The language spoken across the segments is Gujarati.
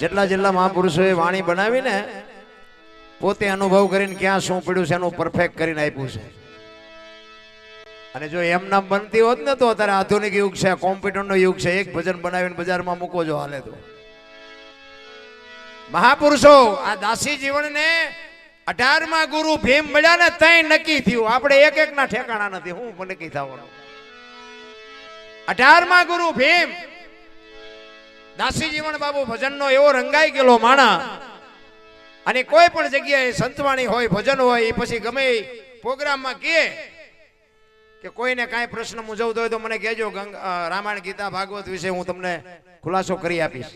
જેટલા જેટલા મહાપુરુષોએ વાણી બનાવીને પોતે અનુભવ કરીને ક્યાં શું પડ્યું છે એનું પરફેક્ટ કરીને આપ્યું છે. અને જો એમ નામ બનતી હોત ને તો અત્યારે આધુનિક યુગ છે, કોમ્પ્યુટરનો યુગ છે, એક ભજન બનાવીને બજારમાં મૂકો જો હાલે તો. મહાપુરુષો, આ દાસી જીવનને અઢારમાં ગુરુ ભીમ મળ્યા ને તઈ નક્કી થયું. આપણે એક એક ના ઠેકાણા નથી, હું નક્કી થવાનું. અઢારમાં ગુરુ ભીમ દાસી જીવન બાબુ ભજનનો એવો રંગાઈ ગયેલો માણા. અને કોઈ પણ જગ્યાએ સંતવાણી હોય, ભજન હોય, એ પછી ગમે પ્રોગ્રામમાં કહે કે કોઈને કાંઈ પ્રશ્ન મૂંઝવતો તો મને કહેજો રામાયણ, ગીતા, ભાગવત વિશે હું તમને ખુલાસો કરી આપીશ.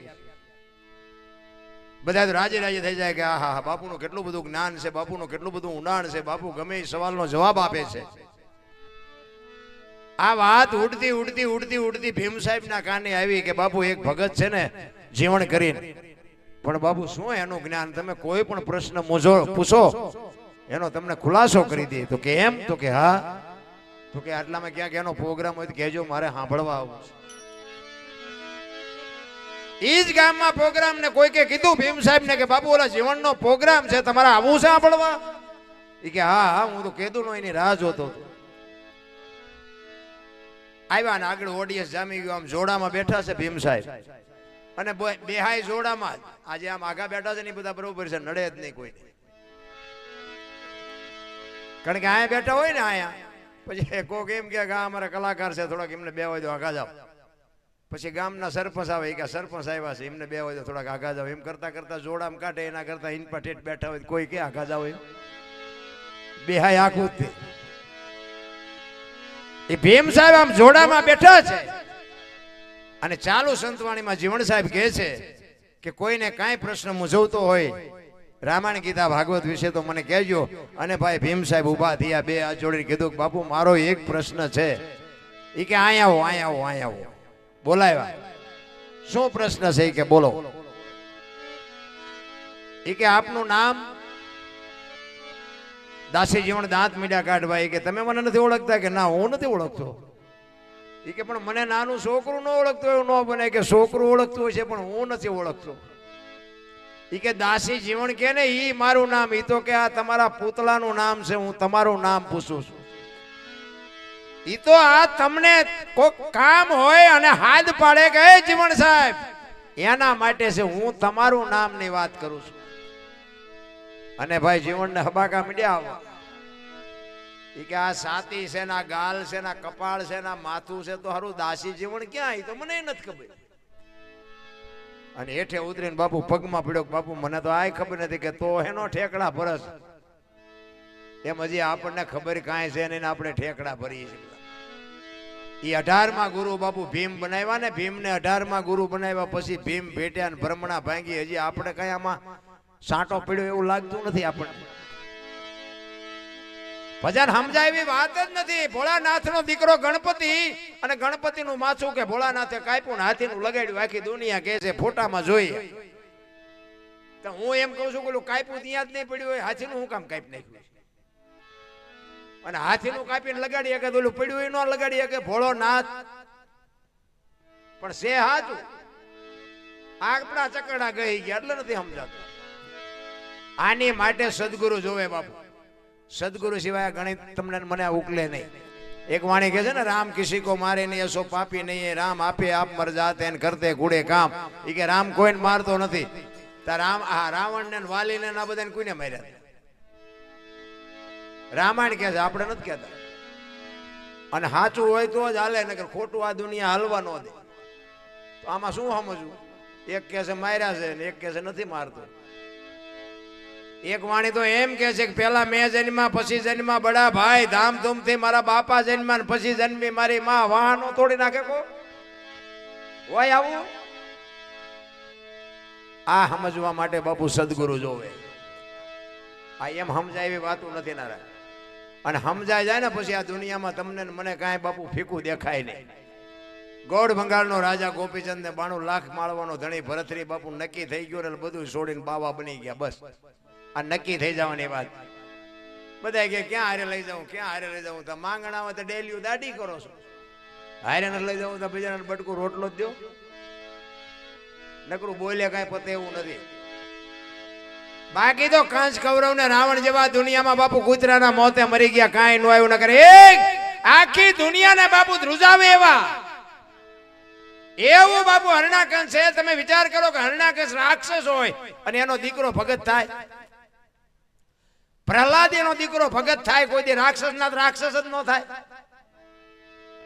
બધા રાજે રાજે થઈ જાય કે હા હા બાપુનું કેટલું બધું જ્ઞાન છે, બાપુનું કેટલું બધું ઊંડાણ છે, બાપુ ગમે સવાલનો જવાબ આપે છે. આ વાત ઉડતી ઉડતી ઉડતી ઉડતી ભીમ સાહેબના કાને આવી કે બાપુ એક ભગત છે ને જીવન કરીને. પણ બાપુ શું એનું જ્ઞાન? તમે કોઈ પણ પ્રશ્ન મૂંઝો પૂછો. એનો તમને ખુલાસો કરી દે તો કે એમ? તો કે હા. તો કે આટલામાં ક્યાંક એનો પ્રોગ્રામ હોય તો કહેજો મારે સાંભળવા આવું છે. ઈ જ ગામમાં પ્રોગ્રામ ને કોઈ કે કીધું ભીમ સાહેબ ને કે બાપુ ઓલા જીવનનો પ્રોગ્રામ છે, તમારે આવું સાંભળવા? એ કે હા હા, હું તો કીધું નો એની રાહ જોતો હતો. આવ્યા ને આગળ ઓડિયન્સ જામી ગયો. આમ જોડામાં બેઠા છે ભીમ સાહેબ. અને બેહાય જોડામાં. આજે આમ આગા બેઠા છે ને બધા બરોબર છે, નડે જ નહીં કોઈ. કારણ કે અહીંયા બેઠા હોય ને અહીંયા, પછી કોક એમ કે આ અમારા કલાકાર છે, થોડાક એમને બે હોય તો આગા જાવ પછી ગામના સરપંચ આવે ઈ કે સરપંચ આવ્યા છે, એમને બે હોય તો થોડાક આગા જાવ એમ કરતા કરતા જોડામ કાઢે, એના કરતા ઇન પર બેઠા હોય કોઈ કે આગા જાવ એમ. બેહાય આખું જ. એ ભીમ સાહેબ આમ જોડામાં બેઠા છે. અને ચાલુ સંતવાણીમાં જીવણ સાહેબ કહે છે કે કોઈને કાંઈ પ્રશ્ન મૂંઝવતો હોય, રામાયણ ગીતા ભાગવત વિશે તો મને કહેજો. અને ભાઈ ભીમ સાહેબ ઊભા થયા, બે હાથ જોડીને કીધું કે બાપુ, મારો એક પ્રશ્ન છે. એ કે અહીંયા આવો અહીંયા આવો અહીંયા આવો. બોલાવ્યા. શું પ્રશ્ન છે? કે બોલો. એ કે, આપનું નામ દાસી જીવન દાંત મીડિયા કાઢવા એ કે, તમે મને નથી ઓળખતા? કે, ના, હું નથી ઓળખતો. એ કે, પણ મને નાનું છોકરું ન ઓળખતું એવું ન બને. કે, છોકરું ઓળખતું હોય છે પણ હું નથી ઓળખતો. એ કે, દાસી જીવન કે ને એ મારું નામ. એ તો કે, આ તમારા પૂતળાનું નામ છે, હું તમારું નામ પૂછું છું. એ તો, આ તમને કોક કામ હોય અને હાથ પાડે કે જીવણ સાહેબ, એના માટે છે, હું તમારું નામની વાત કરું છું. અને ભાઈ જીવનને હબાકા મીડ્યા એ કે આ સાતી છે ના ગાલ છે ના કપાળ છે ના માથું છે, તો હારું દાસી જીવન ક્યાં તો મને નથી ખબર. અને હેઠે ઉતરીને બાપુ પગમાં પીડ્યો બાપુ, મને તો આ ખબર નથી કે તો એનો ઠેકડા ભરસ એમ હજી આપણને ખબર કાંઈ છે ને આપણે ઠેકડા ભરીએ છીએ. એ અઢારમાં ગુરુ બાપુ ભીમ બનાવ્યા ને, ભીમને અઢારમાં ગુરુ બનાવ્યા, પછી ભીમ ભેટ્યા ને ભ્રમણા ભાંગી, હજી આપણે કઈ આમાં સાંટો પીડ્યો એવું લાગતું નથી આપણને. ભજન સમજાય એવી વાત જ નથી. ભોળાનાથનો દીકરો ગણપતિ અને ગણપતિનું માથું કે ભોળાનાથે કાપ્યું ને હાથીનું લગાડ્યું, આખી દુનિયા કે છે, ફોટામાં જોઈએ. તો હું એમ કહું છું કે કાપ્યું ત્યાં જ નહીં પડ્યું હોય, હાથીનું હું કામ કાપી નાખ્યું અને હાથીનું કાપીને લગાડી શકે તો ઓલું પડ્યું ન લગાડી શકે ભોળો નાથ પણ છે હાચું આપણા ચકડા ગઈ ગયા, એટલે નથી સમજાતું. આની માટે સદગુરુ જોવે બાપુ. સદગુરુ સિવાય ગણિત તમને મને ઉકલે નહીં. એક વાણી કહે છે ને, રામ કિસી કો મારે નહીં, એસો પાપી નહીં રામ આપે આપ મર જાતે કરતે ગુડે કામ. એ કે રામ કોઈને મારતો નથી. તા રામ આ રાવણ ને વાલી ને ના બધાને કોઈને માર્યા રામાયણ કહે છે, આપણે નથી કહેતા. અને સાચું હોય તો જ હાલે, નકર ખોટું આ દુનિયા હાલવા ન દે. તો આમાં શું સમજવું? એક કહે છે, માર્યા છે ને એક કહે છે, નથી મારતો. એક વાણી તો એમ કે છે કે પેલા મેં જન્મા પછી જન્મા બડા ભાઈ, ધામધૂમથી મારા બાપા જન્મા ને પછી જન્મી મારી માં. વાહનો તોડી નાખે કો? હોય આવું? આ સમજવા માટે બાપુ સદગુરુ જોવે. આ એમ સમજાય એવી વાતો નથી ના અને સમજાય જાય ને પછી આ દુનિયામાં તમને મને કાંઈ બાપુ ફીકું દેખાય નહીં. ગોળ બંગાળનો રાજા ગોપીચંદ ને બાણું લાખ માળવાનો ધણી ભરતરી બાપુ નક્કી થઈ ગયું ને બધું છોડીને બાવા બની ગયા, બસ. આ નક્કી થઈ જવાની વાત. બધા કે ક્યાં હારે લઈ જાઉં, ક્યાં હારે લઈ જાઉં? તો માંગણામાં તો ડેલી દાઢી કરો છો. હારે ન લઈ જાઉં તો બીજાને બટકું રોટલો જ દો. નકરું બોલે કાંઈ પતે એવું નથી. બાકી તો કાંચ કૌરવ ને રાવણ જેવા દુનિયામાં બાપુ કૂતરાના મોતે મરી ગયા, કાંઈ નો આવ્યું ન કરે એક આખી દુનિયાને બાપુ ધ્રુજાવે એવા. એવું બાપુ હરણાકંસ છે, તમે વિચાર કરો કે હરણાકંસ રાક્ષસ હોય અને એનો દીકરો ભગત થાય. પ્રહલાદ એનો દીકરો ભગત થાય, કોઈ દી રાક્ષસ ના રાક્ષસ જ ન થાય.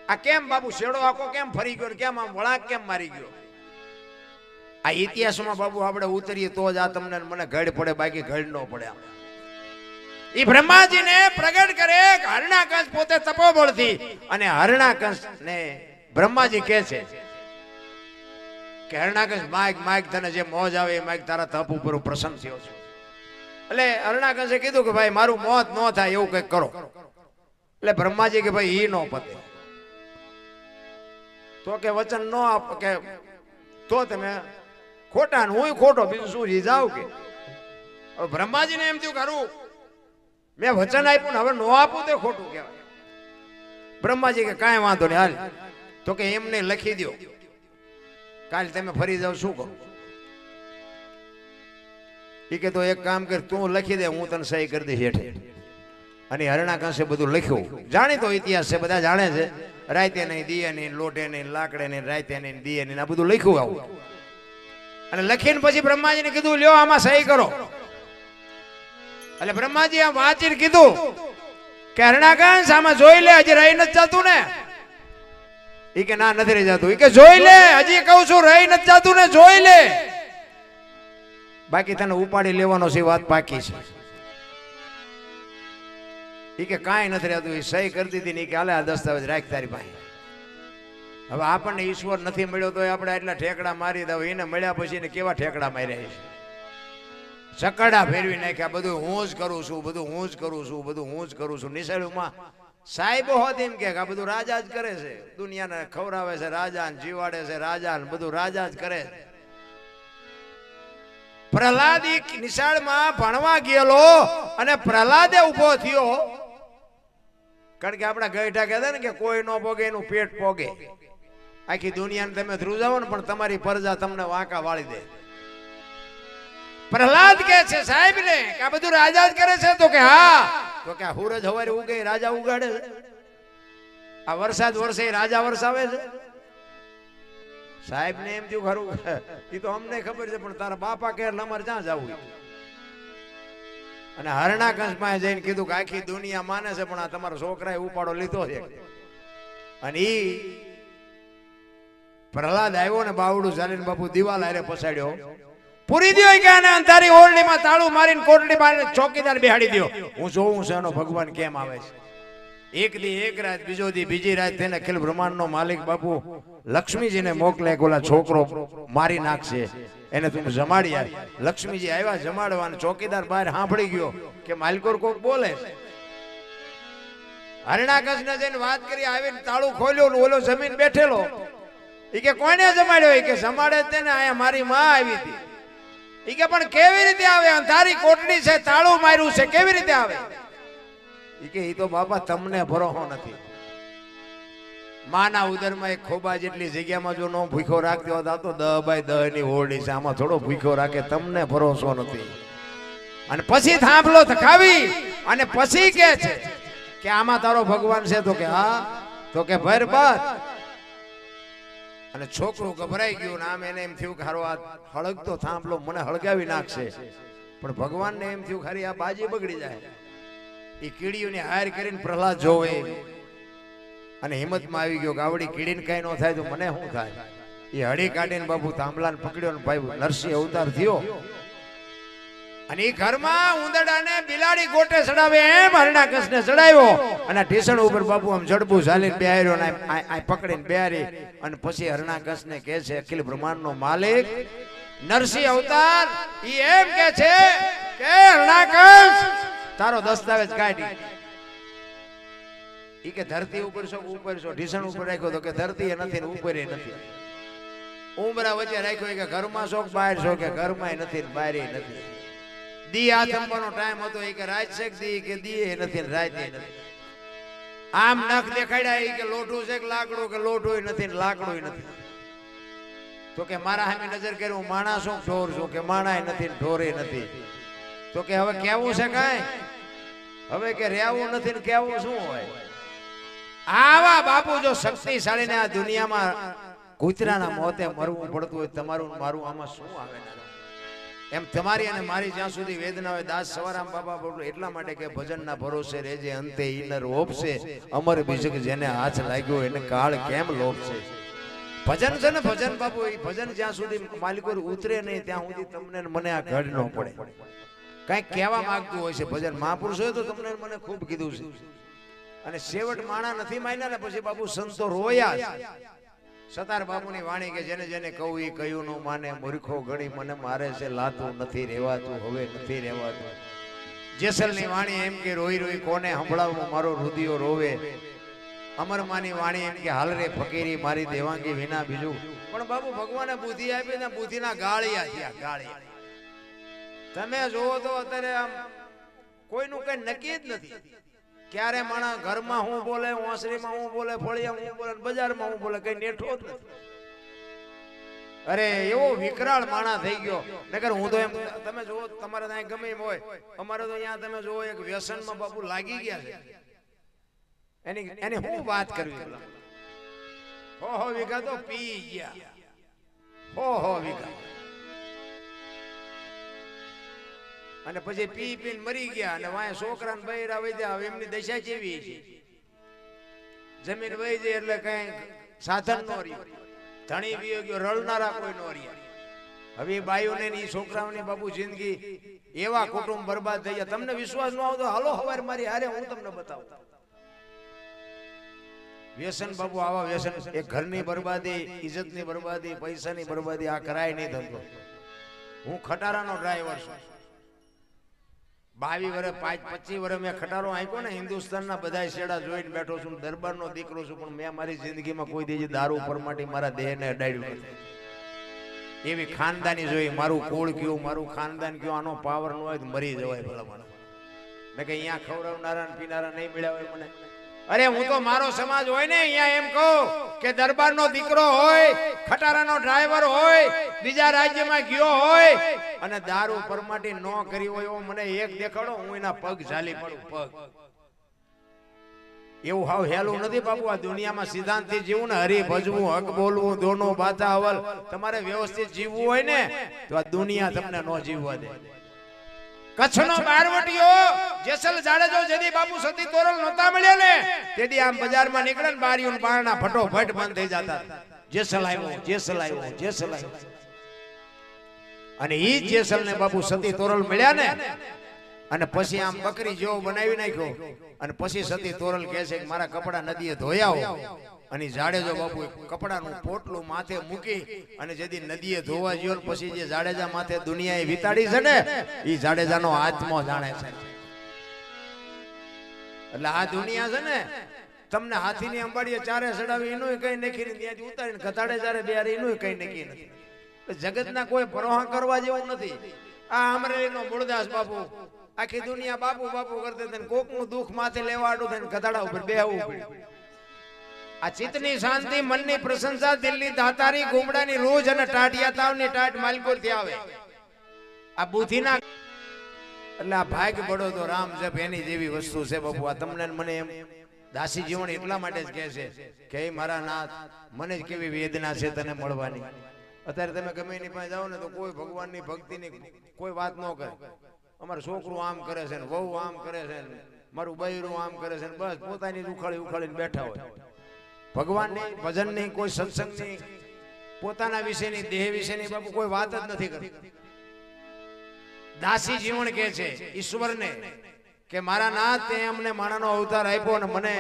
આ કેમ બાબુ શેડો આખો કેમ ફરી ગયો કેમ આમ વળાંક કેમ મારી ગયો? આ ઇતિહાસમાં બાબુ આપણે ઉતરીએ તો જ આ તમને મને ઘડ પડે, બાકી ઘડ ન પડે આમ. એ બ્રહ્માજીને પ્રગટ કરે કે હરણાકંસ પોતે તપોબળથી. અને હરણાકંસ ને બ્રહ્માજી કહે છે કે હરણાકંસ માયક માઈક તને જે મોજ આવે એ માયક તારા તપ ઉપર પ્રસન્ન થયો છું. એટલે હરણાકંસે કીધું કે ભાઈ, મારું મોત ન થાય એવું કંઈક કરો. એટલે બ્રહ્માજી કે ભાઈ, ઈ ન પતે. તો કે વચન ન આપ, કે તો તમે ખોટા ને હું ખોટો, બીજું શું જાવ કે? બ્રહ્માજીને એમ થયું કરું મેં વચન આપ્યું ને હવે ન આપું તે ખોટું કહેવાય. બ્રહ્માજી કે કાંઈ વાંધો નહીં, હાલ. તો કે એમને લખી દો કાલ તમે ફરી જાવ શું કરું? એ કે તો એક કામ કર, તું લખી દે, હું તને સહી કરી દઈશ હેઠે. અને હરણા કાંસે બધું લખ્યું. જાણીતો ઇતિહાસ છે, બધા જાણે છે. રાતે નહીં, દીએ નહીં લોટે નહીં, લાકડે નહીં રાતે નહીં, દીએ નહીં, આ બધું લખ્યું આવું. અને લખીને પછી બ્રહ્માજીને કીધું, લ્યો, આમાં સહી કરો. એટલે બ્રહ્માજી આમ વાંચીને કીધું કે હરણાકાંશ આમાં જોઈ લે, હજી રહી નથી જતું ને. એ કે ના, નથી રહી જતું. એ કે જોઈ લે, હજી કહું છું, રહી નથી જતું ને, જોઈ લે. બાકી તને ઉપાડી લેવાનો છે વાત પાકી છે. ઈ કે કાંઈ નથી રહેતું એ સહી કરી દીધી ને કે હાલે, આ દસ્તાવેજ રાખ તારી પાસે. હવે આપણને ઈશ્વર નથી મળ્યો તો આપણે એટલા ઠેકડા મારી દઉં. એને મળ્યા પછી એને કેવા ઠેકડા માર્યા છે ચકડા ફેરવી નાખ્યા, બધું હું જ કરું છું, બધું હું જ કરું છું, બધું હું જ કરું છું. નિશાળમાં સાહેબ હોત એમ કે આ બધું રાજા જ કરે છે. દુનિયાને ખવડાવે છે રાજા ને જીવાડે છે રાજા ને બધું રાજા જ કરે છે. પ્રહલાદ નિશાળમાં ભણવા ગયેલો અને પ્રહલાદે ઊભો થયો. કારણ કે આપણા ગઈઠા કહેતા ને કે કોઈ નો પોગે, એનું પેટ પોગે. આખી દુનિયાને તમે ધ્રુજાવો ને, પણ તમારી પ્રજા તમને વાંકા વાળી દે. પ્રહલાદ કે છે સાહેબ ને કે આ બધું રાજા જ કરે છે? તો કે, હા. તો કે હુરજ હવારે ઉગે રાજા ઉગાડે. આ વરસાદ વરસે રાજા વરસાવે છે. સાહેબ ને એમ થયું, ખરું. એ તો અમને ખબર છે, પણ તારા બાપા કે અમારે ક્યાં જવું અને હરણા કંસમાં જઈને કીધું કે આખી દુનિયા માને છે, પણ આ તમારો છોકરાએ ઉપાડો લીધો છે. અને ઈ પ્રહલાદ આવ્યો ને બાવડું ચાલીને બાપુ દિવાલ હારે પછાડ્યો પૂરી દો કે આને અંધારી ઓરડીમાં તાળું મારીને કોટડી મારીને ચોકીદાર બેહાડી દ્યો. હું જોઉં છે એનો ભગવાન કેમ આવે છે. એક દી એક રાત, બીજો દી બીજી રાત થઈને અખિલ બ્રહ્માંડનો માલિક બાપુ લક્ષ્મીજીને મોકલે ઓલા છોકરો મારી નાખશે. એને તું જમાડી લક્ષ્મીજી આવ્યા જમાડવા ચોકીદાર બહાર સાંભળી ગયો કે માલકોર કોક બોલે. હરણાકસ ને જઈને વાત કરી, આવીને તાળું ખોલ્યું ઓલો જમીન બેઠેલો. એ કે કોને જમાડ્યો? એ કે જમાડે તેને, અહીંયા મારી માં આવી હતી. એ કે પણ કેવી રીતે આવે? અંધારી કોટડી છે, તાળું માર્યું છે, કેવી રીતે આવે? કે એ તો બાપા તમને ભરોહો નથી. માના ઉદરમાં એક ખોબા જેટલી જગ્યામાં જો નો ભૂખો રાખતી હોત તો દહ બાય દહની ઓરડી છે આમાં થોડો ભૂખો રાખે, તમને ભરોસો નથી. અને પછી થાંભલો થકાવી અને પછી કે છે કે, આમાં તારો ભગવાન છે? તો કે, હા. તો કે ભર બસ અને છોકરો ગભરાઈ ગયો આમ એને એમ થયું કે, હારો, આ હળગતો થાંભલો મને હળગાવી નાખશે. પણ ભગવાનને એમ થયું ખાલી આ બાજી બગડી જાય. એ કીડીઓને હાર કરીને પ્રહલાદ જોવે. અને હિંમતમાં આવી ગયો ગાવડી કીડીને કઈ ન થાય તો મને શું થાય? એ હળી કાઢીને બાપુ થાંભલાને પકડ્યો ને ભાઈ નરસિંહ અવતાર થયો. અને એ ઘરમાં ઉંદરડાને બિલાડી ગોટે ચડાવે એમ હરણાકસને ચડાવ્યો. અને ઢીસણ ઉપર બાપુ આમ જડબું ઝાલીને બેહાર્યો ને આ- પકડીને બેહારી. અને પછી હરણાકસને કહે છે, અખિલ બ્રહ્માંડનો માલિક. નરસિંહ અવતાર એ એમ કે છે કે હરણાકસ તારો દસ્તાવેજ કાઢી. ઈ કે ધરતી ઉપર છો ઉપર છો. ઢીસણ ઉપર રાખ્યો તો કે ધરતી એ નથી ને ઉપર એ નથી. ઉમરા વચ્ચે રાખ્યો કે ઘરમાં છો બહાર છો કે ઘરમાં નથી ને બહાર નથી. દી આથમવાનો ટાઈમ હતો એ કે રાત દી કે દી? એ નથી ને નથી. આમ નખ દેખાડ્યા, ઈ કે લોટું છે કે લાકડું? કે લોઢું નથી ને લાકડું નથી. તો કે મારા સામે નજર કરી, હું માણસ છું ઢોર છું કે માણા નથી ઢોરે નથી. તો કે હવે કેવું છે કાંઈ? હવે કે રહેવું નથી ને કેવું શું હોય? આવા બાપુ જો શક્તિશાળીને આ દુનિયામાં કૂતરાના મોતે મરવું પડતું હોય, તમારું મારું, આમાં શું આવે? એમ તમારી અને મારી જ્યાં સુધી વેદના હોય, દાસ સવારામ બાબા બોલું એટલા માટે કે ભજનના ભરોસે રેજે અંતે ઈનર ઓપશે. અમર બીજક જેને હાથ લાગ્યો એને કાળ કેમ લોપશે? ભજન છે ને ભજન બાપુ એ ભજન જ્યાં સુધી માલિકો ઉતરે નહીં, ત્યાં સુધી તમને મને આ ઘડ ન પડે. કંઈક કહેવા માંગતું હોય છે. ભજન મહાપુરુષ હોય તો તમને મને ખૂબ કીધું છે. અને છેવટ માણા નથી માન્યા ને પછી બાપુ સંતો રોયા. સતાર બાપુની વાણી કે જેને જેને કહું એ કયું નું માને મૂર્ખો ગણી મને મારે છે લાતું નથી રહેવાતું હવે નથી રહેવાતું જેસલની વાણી એમ કે રોઈ રોઈ કોને સંભળાવું મારો રુદિયો રોવે. અમરમાની વાણી એમ કે હાલ રે ફકીરી મારી દેવાંગી વિના બીજું. પણ બાબુ ભગવાને બુદ્ધિ આપી ને બુદ્ધિના ગાળિયા થયા ગાળિયા. તમે જોવો તો અત્યારે આમ કોઈનું કઈ નક્કી જ નથી. ક્યારે માણા ઘરમાં હું બોલે, ઓસરીમાં હું બોલે ફળિયા હું બોલે, બજારમાં હું બોલે, કઈ નેઠો જ નથી. અરે, એવો વિકરાળ માણા થઈ ગયો. નકર હું તો એમ, તમે જોવો તમારે ત્યાં ગમે હોય. અમારે તો અહીંયા તમે જોવો, એક વ્યસનમાં બાપુ લાગી ગયા છે. એની એની હું વાત કરવી? હો હો, વીઘા તો પી ગયા. હો હો, વીઘા. અને પછી પી પીને મરી ગયા અને વાય છોકરાને બૈરા વૈદ્યા હવે એમની દશા જેવી છે? જમીન વહી જાય એટલે કઈ સાધન નો રહ્યું. ધણી વિયો ગયો, રળનારા કોઈ નો રહ્યા. હવે એ બાઈઓને ને છોકરાઓની બાબુ જિંદગી એવા કુટુંબ બરબાદ થઈ ગયા. તમને વિશ્વાસ ન આવતો, હાલો, હવાર મારી હારે હું તમને બતાવું. વ્યસન બાબુ આવા વ્યસન. એક ઘરની બરબાદી ઇજ્જતની બરબાદી, પૈસાની બરબાદી, આ કરાય નહીં ધંધો. હું ખટારાનો ડ્રાઈવર છું. બાવીસ વર્ષ પાંચ પચીસ વર્ષ મેં ખટારો આપ્યો ને હિન્દુસ્તાનના બધા શેડા જોઈને બેઠો છું દરબારનો દીકરો છું પણ મેં મારી જિંદગીમાં કોઈ દેજી દારૂ પરમાટી મારા દેહને અડાડ્યું નથી. એવી ખાનદાની જોઈ મારું કુળ કયું મારું ખાનદાન કયું આનો પાવર ન હોય તો મરી જવાય ભલા મને મેં કે અહીંયા ખવડાવનારા પીનારા નહીં મળ્યા હોય મને. અરે હું તો મારો સમાજ હોય ને, અહીંયા એમ કહું કે દરબારનો દીકરો હોય, ખટારાનો ડ્રાઈવર હોય, બીજા રાજ્યમાં ગયો હોય, અને દારૂ પરમાટી ન કરી હોય એવો મને એક દેખાડો, હું એના પગ ઝાલી પડું, પગ. એવું હાવ હેલું નથી બાપુ, આ દુનિયામાં સિદ્ધાંતથી જીવવું ને હરી ભજવું હક બોલવું, દોનો બાતા અવલ તમારે વ્યવસ્થિત જીવવું હોય ને, તો આ દુનિયા તમને ન જીવવા દે. કચ્છનો બારવટીયો જેસલ જાડેજો જેદી બાપુ સતી તોરલ નહોતા મળ્યા ને તેદી આમ બજારમાં નીકળે ને બારીઓ ને બારણા ફટોફટ બંધ થઈ જતા જેસલ આવ્યો જેસલ આવ્યો જેસલ આવ્યો. અને ઈ જેસલ ને બાપુ સતી તોરલ મળ્યા ને અને પછી આમ બકરી જેવો બનાવી નાખ્યો. અને પછી સતી તોરલ કહે છે મારા કપડા નદીએ ધોયા અને જાડેજો બાપુ કપડાનું પોટલું માથે મૂકી અને જેથી નદીએ ધોવા ગયો પછી જે જાડેજા માથે દુનિયાએ વિતાડી છે ને એ જાડેજાનો આત્મો જાણે છે. એટલે આ દુનિયા છે ને, તમને હાથીની અંબાડીએ ચારે ચડાવી એનું કઈ નાખી ને ત્યાંથી ઉતારીને ઘટાડે ચારે બિહારી એનું કઈ નખી નથી. જગતના કોઈ પરોહા કરવા જેવું નથી. આ અમરેલીનો મૂળદાસ બાપુ આખી દુનિયા બાપુ બાપુ કરતી તેને કોકનું દુઃખ માથે લેવાડું થઈને ગધાડા ઉપર બેહવું પડ્યું. આ ચિત્તની શાંતિ મનની પ્રશંસા દિલની દાતારી ગુમડાની રોજ અને ટાટિયા તાવની ટાટ માલકોરથી આવે. આ બુદ્ધિના એટલે આ ભાગ પડો તો રામ જપ એની જેવી વસ્તુ છે બાપુ. આ તમને મને એમ દાસી જીવન એટલા માટે જ કહે છે કે મારા નાથ મને જ કેવી વેદના છે તને મળવાની. અત્યારે તમે ગમે એની પાસે જાઓ ને તો કોઈ ભગવાનની ભક્તિની કોઈ વાત ન કરે. અમારું છોકરું આમ કરે છે ને આમ કરે છે ને મારું બૈરું આમ કરે છે બસ પોતાની ઉખાડી ઉખાડીને બેઠા હોય. ભગવાનની ભજનની કોઈ સત્સંગની પોતાના વિશેની, દેહ વિશેની બાપુ કોઈ વાત જ નથી કરતી. દાસી જીવન કે છે, ઈશ્વરને, કે મારા ના તે અમને માણાનો અવતાર આપ્યો અને મને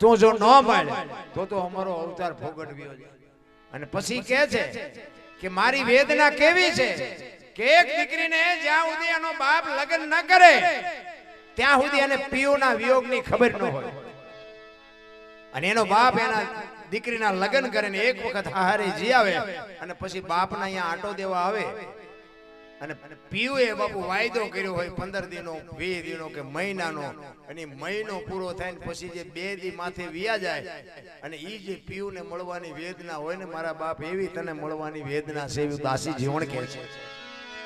તું જો ન પાડે તો તો અમારો અવતાર ભોગવવ્યો અને પછી કે છે કે મારી વેદના કેવી છે? કે એક દીકરીને જ્યાં સુધી એનો બાપ લગ્ન ન કરે, ત્યાં સુધી એને પિયુના વિયોગની ખબર ન હોય. અને એનો બાપ એના દીકરીના લગ્ન કરે ને એક વખત હારે જી આવે અને પછી બાપના અહીંયા આટો દેવા આવે. અને પીયુએ બાપુ વાયદો કર્યો હોય પંદર દિનો, વીસ દિનો કે મહિનાનો. અને મહિનો પૂરો થાય ને પછી જે બે દી માથે વિયા જાય અને એ જે પીયુને મળવાની વેદના હોય ને મારા બાપ એવી તને મળવાની વેદના છે દાસી જીવણ કહે છે.